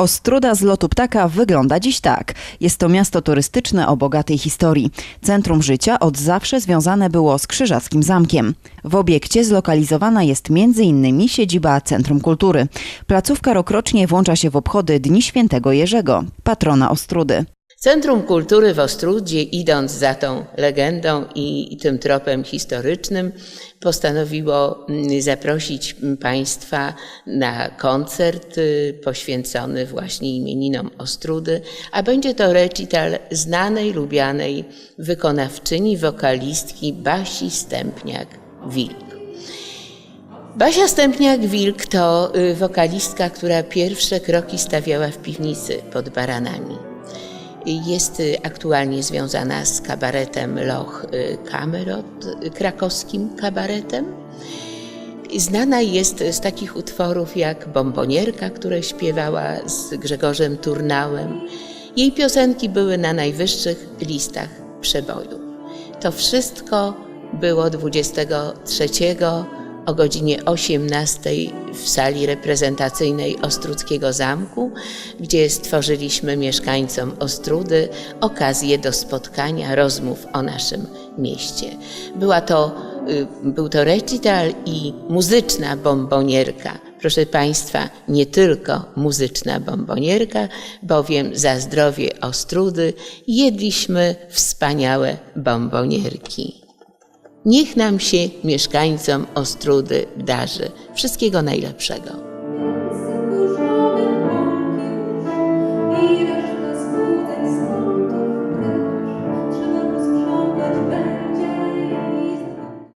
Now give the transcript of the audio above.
Ostruda z lotu ptaka wygląda dziś tak. Jest to miasto turystyczne o bogatej historii. Centrum życia od zawsze związane było z Krzyżackim Zamkiem. W obiekcie zlokalizowana jest m.in. siedziba Centrum Kultury. Placówka rokrocznie włącza się w obchody Dni Świętego Jerzego, patrona Ostrudy. Centrum Kultury w Ostrudzie, idąc za tą legendą i, tym tropem historycznym, postanowiło mm, zaprosić Państwa na koncert y, poświęcony właśnie imieninom Ostrudy, a będzie to recital znanej, lubianej wykonawczyni, wokalistki Basi Stępniak-Wilk. Basia Stępniak-Wilk to y, wokalistka, która pierwsze kroki stawiała w piwnicy pod Baranami. Jest y, aktualnie związana z kabaretem Loch y, Kamerot, y, krakowskim kabaretem. Znana jest z takich utworów jak Bombonierka, które śpiewała z Grzegorzem Turnałem. Jej piosenki były na najwyższych listach przeboju. To wszystko było 23 o godzinie 18 w sali reprezentacyjnej Ostrudzkiego Zamku, gdzie stworzyliśmy mieszkańcom Ostrudy okazję do spotkania, rozmów o naszym mieście. Była to, y, był to recital i muzyczna bombonierka. Proszę Państwa, nie tylko muzyczna bombonierka, bowiem za zdrowie Ostrudy jedliśmy wspaniałe bombonierki. Niech nam się mieszkańcom Ostrudy darzy. Wszystkiego najlepszego.